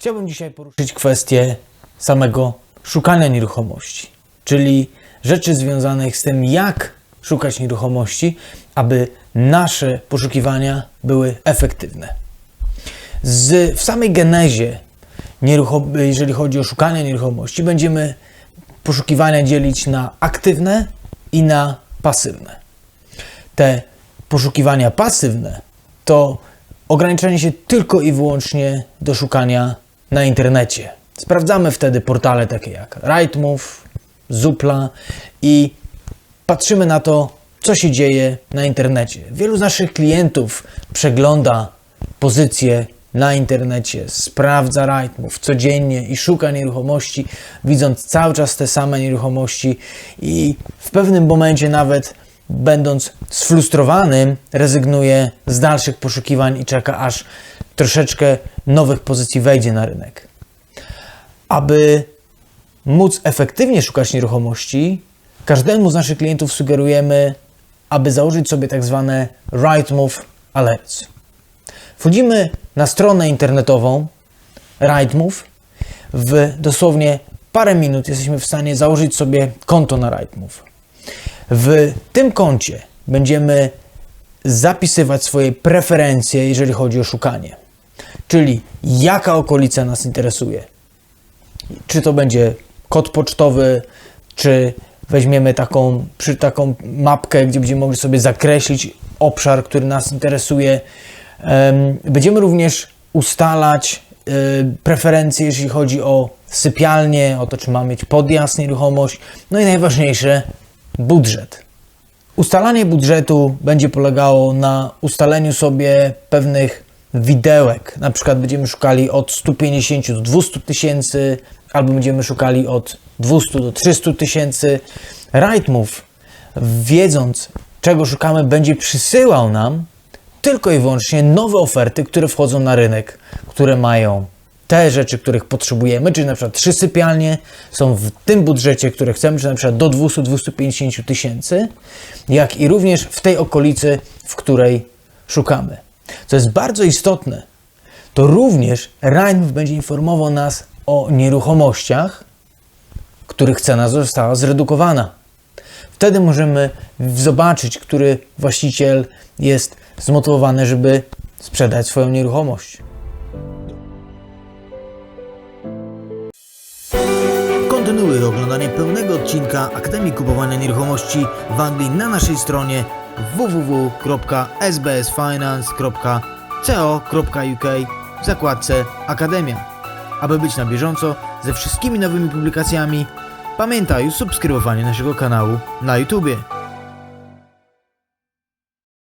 Chciałbym dzisiaj poruszyć kwestię samego szukania nieruchomości, czyli rzeczy związanych z tym, jak szukać nieruchomości, aby nasze poszukiwania były efektywne. Z, w samej genezie, jeżeli chodzi o szukanie nieruchomości, będziemy poszukiwania dzielić na aktywne i na pasywne. Te poszukiwania pasywne to ograniczenie się tylko i wyłącznie do szukania na internecie. Sprawdzamy wtedy portale takie jak Rightmove, Zoopla i patrzymy na to, co się dzieje na internecie. Wielu z naszych klientów przegląda pozycje na internecie, sprawdza Rightmove codziennie i szuka nieruchomości, widząc cały czas te same nieruchomości i w pewnym momencie nawet będąc sfrustrowanym, rezygnuje z dalszych poszukiwań i czeka aż troszeczkę nowych pozycji wejdzie na rynek. Aby móc efektywnie szukać nieruchomości, każdemu z naszych klientów sugerujemy, aby założyć sobie tak zwane Rightmove Alerts. Wchodzimy na stronę internetową Rightmove. W dosłownie parę minut jesteśmy w stanie założyć sobie konto na Rightmove. W tym koncie będziemy zapisywać swoje preferencje, jeżeli chodzi o szukanie. Czyli jaka okolica nas interesuje. Czy to będzie kod pocztowy, czy weźmiemy taką, przy taką mapkę, gdzie będziemy mogli sobie zakreślić obszar, który nas interesuje. Em, Będziemy również ustalać e, preferencje, jeśli chodzi o sypialnię, o to, czy mamy mieć podjazd, nieruchomość. No i najważniejsze, budżet. Ustalanie budżetu będzie polegało na ustaleniu sobie pewnych widełek. Na przykład będziemy szukali od 150 do 200 tysięcy, albo będziemy szukali od 200 do 300 tysięcy. Rightmove, wiedząc czego szukamy, będzie przysyłał nam tylko i wyłącznie nowe oferty, które wchodzą na rynek, które mają te rzeczy, których potrzebujemy, czyli na przykład trzy sypialnie są w tym budżecie, które chcemy, czy na przykład do 200-250 tysięcy, jak i również w tej okolicy, w której szukamy. Co jest bardzo istotne, to również Rightmove będzie informował nas o nieruchomościach, których cena została zredukowana. Wtedy możemy zobaczyć, który właściciel jest zmotywowany, żeby sprzedać swoją nieruchomość. Kontynuuj oglądanie pełnego odcinka Akademii Kupowania Nieruchomości w Anglii na naszej stronie www.sbsfinance.co.uk w zakładce Akademia. Aby być na bieżąco ze wszystkimi nowymi publikacjami, pamiętaj o subskrybowaniu naszego kanału na YouTubie.